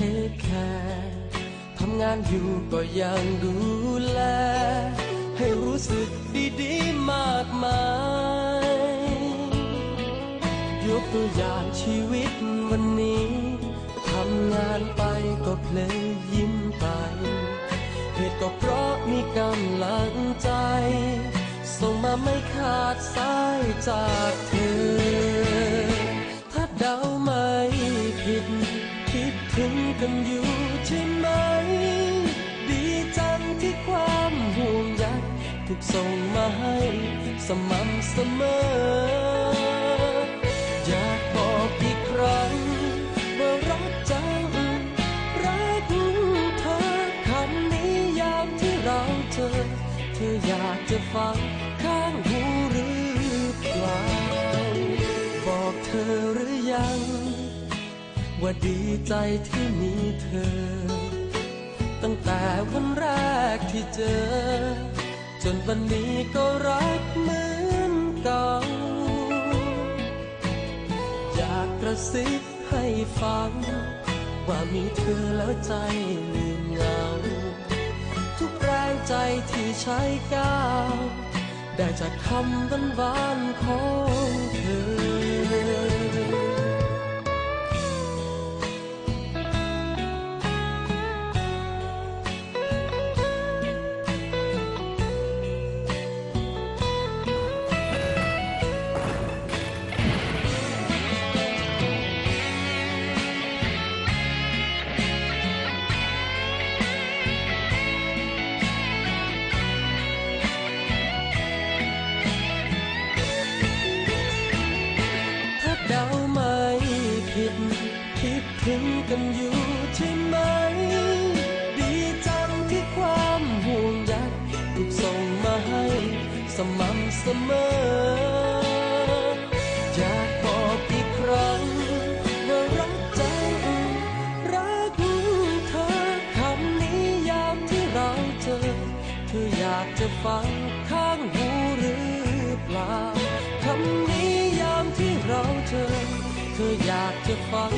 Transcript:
คแคร์ทำงานอยู่ก็ยังดูแล ให้รู้สึกดีๆมากมายยกตัวอย่างชีวิตวันนี้ทำงานไปก็เพลยยิ้มไปเหตุก็เพราะมีกำลังใจ ส่งมาไม่ขาดสายจากเธอ ถ้าเดาไม่ผิด กันอยู่ใช่ไหม ดีจังที่ความห่วงใยถูกส่งมาให้สม่ำเสมอ อยากบอกอีกครั้งว่ารักจัง รักเธอคำนี้ยามที่เราเจอ เธออยากจะฟังข้างหูหรือเปล่า บอกเธอหรือยัง ว่าดีใจที่มีเธอ ตั้งแต่วันแรกที่เจอ จนวันนี้ก็รักเหมือนเก่า อยากกระซิบให้ฟัง ว่ามีเธอแล้วใจลืมเหงา ทุกแรงใจที่ใช้ก้าว ได้จากคำหวานวานๆของ ใช่ไหม ดีจังที่ความห่วงใยถูกส่งมาให้ สม่ำเสมอ อยากบอกอีกครั้งว่ารักจังรักเธอคำนี้ยามที่เราเจอ เธออยากจะฟังข้างหูหรือเปล่าคำนี้ยามที่เราเจอ เธออยากจะฟัง